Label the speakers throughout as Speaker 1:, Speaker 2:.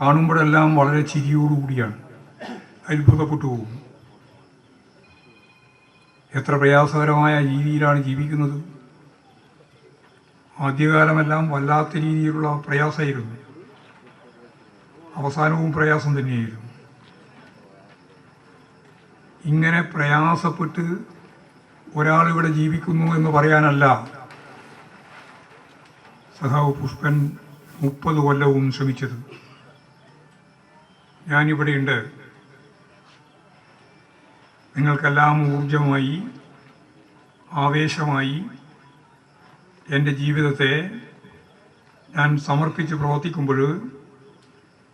Speaker 1: കാണുമ്പോഴെല്ലാം വളരെ ചിരിയോടുകൂടിയാണ് അത്ഭുതപ്പെട്ടു പോകും എത്ര പ്രയാസകരമായ രീതിയിലാണ് ജീവിക്കുന്നത്. ആദ്യകാലമെല്ലാം വല്ലാത്ത രീതിയിലുള്ള പ്രയാസമായിരുന്നു. അവസാനവും പ്രയാസം തന്നെയായിരുന്നു. ഇങ്ങനെ പ്രയാസപ്പെട്ട് ഒരാളിവിടെ ജീവിക്കുന്നു എന്ന് പറയാനല്ല. സഹാവ് പുഷ്പൻ മുപ്പത് കൊല്ലവും ശ്രമിച്ചത്. ഞാനിവിടെയുണ്ട്. നിങ്ങൾക്കെല്ലാം ഊർജമായി ആവേശമായി എന്റെ ജീവിതത്തെ ഞാൻ സമർപ്പിച്ച് പ്രവർത്തിക്കുമ്പോൾ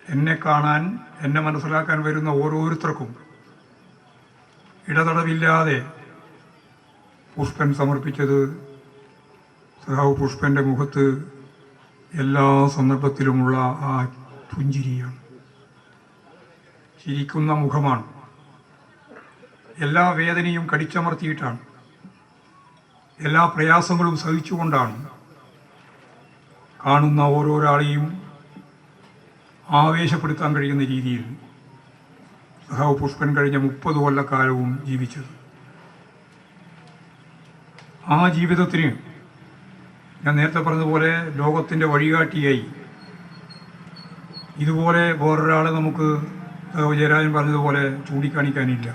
Speaker 1: എന്നെ കാണാൻ എന്നെ മനസ്സിലാക്കാൻ വരുന്ന ഓരോരുത്തർക്കും ഇടതടവില്ലാതെ പുഷ്പൻ സമർപ്പിച്ചത് സഹാവ് പുഷ്പന്റെ മുഖത്ത് എല്ലാ സന്ദർഭത്തിലുമുള്ള ആ പുഞ്ചിരിയാണ്. ചിരിക്കുന്ന മുഖമാണ്. എല്ലാ വേദനയും കടിച്ചമർത്തിയിട്ടാണ്. എല്ലാ പ്രയാസങ്ങളും സഹിച്ചുകൊണ്ടാണ് കാണുന്ന ഓരോരാളെയും ആവേശപ്പെടുത്താൻ കഴിയുന്ന രീതിയിൽ സഹാവ് പുഷ്പൻ കഴിഞ്ഞ മുപ്പത് കൊല്ലക്കാലവും ജീവിച്ചത്. ആ ജീവിതത്തിന് ഞാൻ നേരത്തെ പറഞ്ഞതുപോലെ ലോകത്തിന്റെ വഴികാട്ടിയായി. ഇതുപോലെ വേറൊരാളെ നമുക്ക് ജയരാജൻ പറഞ്ഞതുപോലെ ചൂണ്ടിക്കാണിക്കാനില്ല.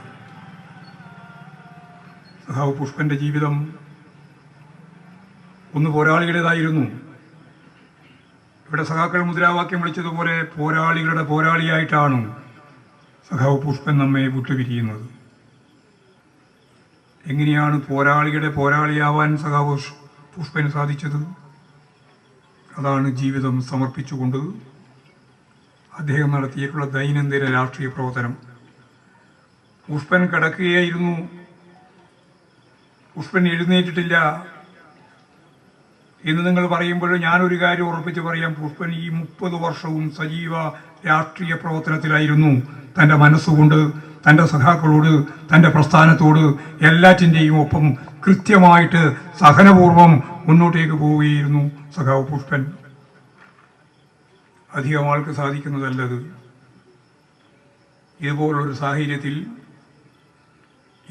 Speaker 1: സഹാവ് പുഷ്പന്റെ ജീവിതം ഒന്ന് പോരാളികളുടേതായിരുന്നു ഇവിടെ സഖാക്കൾ മുദ്രാവാക്യം വിളിച്ചതുപോലെ പോരാളികളുടെ പോരാളിയായിട്ടാണ് സഖാവ് പുഷ്പൻ നമ്മെ വിട്ടുപിരിയുന്നത്. എങ്ങനെയാണ് പോരാളിയുടെ പോരാളിയാവാൻ സഖാവ് പുഷ്പന് സാധിച്ചത്? അതാണ് ജീവിതം സമർപ്പിച്ചുകൊണ്ട് അദ്ദേഹം നടത്തിയിട്ടുള്ള ദൈനംദിന രാഷ്ട്രീയ പ്രവർത്തനം. പുഷ്പൻ കിടക്കുകയായിരുന്നു. പുഷ്പൻ എഴുന്നേറ്റിട്ടില്ല എന്ന് നിങ്ങൾ പറയുമ്പോൾ ഞാനൊരു കാര്യം ഉറപ്പിച്ച് പറയാം. പുഷ്പൻ ഈ മുപ്പത് വർഷവും സജീവ രാഷ്ട്രീയ പ്രവർത്തനത്തിലായിരുന്നു. തന്റെ മനസ്സുകൊണ്ട് തന്റെ സഖാക്കളോട് തന്റെ പ്രസ്ഥാനത്തോട് എല്ലാറ്റിന്റെയും ഒപ്പം കൃത്യമായിട്ട് സഹനപൂർവം മുന്നോട്ടേക്ക് പോവുകയായിരുന്നു സഖാവ് പുഷ്പൻ. അധികം ആൾക്ക് സാധിക്കുന്നതല്ലത്. ഇതുപോലൊരു സാഹചര്യത്തിൽ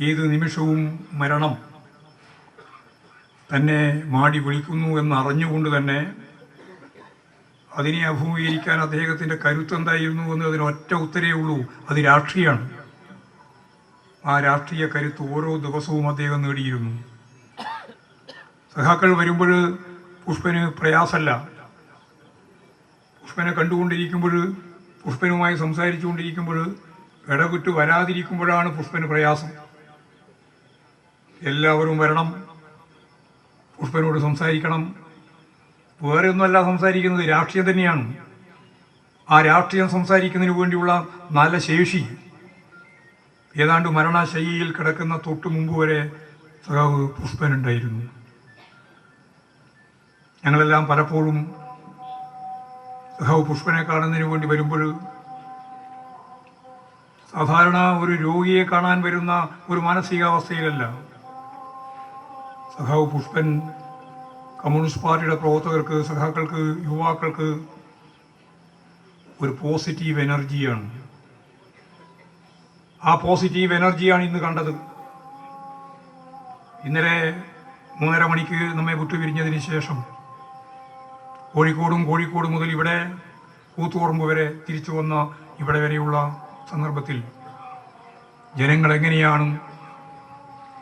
Speaker 1: ഏത് നിമിഷവും മരണം തന്നെ മാടി വിളിക്കുന്നു എന്നറിഞ്ഞുകൊണ്ട് തന്നെ അതിനെ അഭിമുഖീകരിക്കാൻ അദ്ദേഹത്തിന്റെ കരുത്തെന്തായിരുന്നു എന്ന് അതിന് ഒറ്റ ഉത്തരേ ഉള്ളൂ. അത് രാഷ്ട്രീയമാണ്. ആ രാഷ്ട്രീയ കരുത്ത് ഓരോ ദിവസവും അദ്ദേഹം നേടിയിരുന്നു. സഖാക്കൾ വരുമ്പോൾ പുഷ്പന് പ്രയാസമല്ല. പുഷ്പനെ കണ്ടുകൊണ്ടിരിക്കുമ്പോൾ പുഷ്പനുമായി സംസാരിച്ചുകൊണ്ടിരിക്കുമ്പോൾ ഇടവിട്ട് വരാതിരിക്കുമ്പോഴാണ് പുഷ്പന് പ്രയാസം. എല്ലാവരും വരണം. പുഷ്പനോട് സംസാരിക്കണം. വേറെ ഒന്നുമല്ല സംസാരിക്കുന്നത് രാഷ്ട്രീയം തന്നെയാണ്. ആ രാഷ്ട്രീയം സംസാരിക്കുന്നതിന് വേണ്ടിയുള്ള നല്ല ശേഷി. ഏതാണ്ട് മരണശൈലിയിൽ കിടക്കുന്ന തൊട്ടു മുമ്പ് വരെ സഖാവ് പുഷ്പനുണ്ടായിരുന്നു. ഞങ്ങളെല്ലാം പലപ്പോഴും പുഷ്പനെ കാണുന്നതിന് വേണ്ടി വരുമ്പോൾ സാധാരണ ഒരു രോഗിയെ കാണാൻ വരുന്ന ഒരു മാനസികാവസ്ഥയിലല്ല. സഖാവ് പുഷ്പൻ കമ്മ്യൂണിസ്റ്റ് പാർട്ടിയുടെ പ്രവർത്തകർക്ക് സഖാക്കൾക്ക് യുവാക്കൾക്ക് ഒരു പോസിറ്റീവ് എനർജിയാണ്. ആ പോസിറ്റീവ് എനർജിയാണ് ഇന്ന് കണ്ടത്. ഇന്നലെ മൂന്നര മണിക്ക് നമ്മെ വിട്ടുപിരിഞ്ഞതിന് ശേഷം കോഴിക്കോടും കോഴിക്കോട് മുതൽ ഇവിടെ കൂത്തുപറമ്പ് വരെ തിരിച്ചു വന്ന ഇവിടെ വരെയുള്ള സന്ദർഭത്തിൽ ജനങ്ങൾ എങ്ങനെയാണ്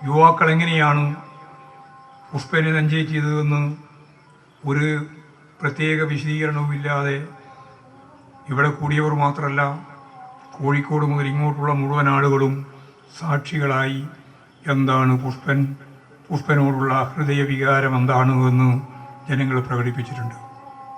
Speaker 1: യുവാക്കൾ എങ്ങനെയാണ് പുഷ്പനെ നഞ്ചേ ചെയ്തതെന്ന് ഒരു പ്രത്യേക വിശദീകരണവുമില്ലാതെ ഇവിടെ കൂടിയവർ മാത്രമല്ല കോഴിക്കോട് മുതൽ ഇങ്ങോട്ടുള്ള മുഴുവൻ ആളുകളും സാക്ഷികളായി എന്താണ് പുഷ്പൻ പുഷ്പനോടുള്ള ഹൃദയവികാരം എന്താണ് എന്ന് ജനങ്ങൾ പ്രകടിപ്പിച്ചിട്ടുണ്ട്.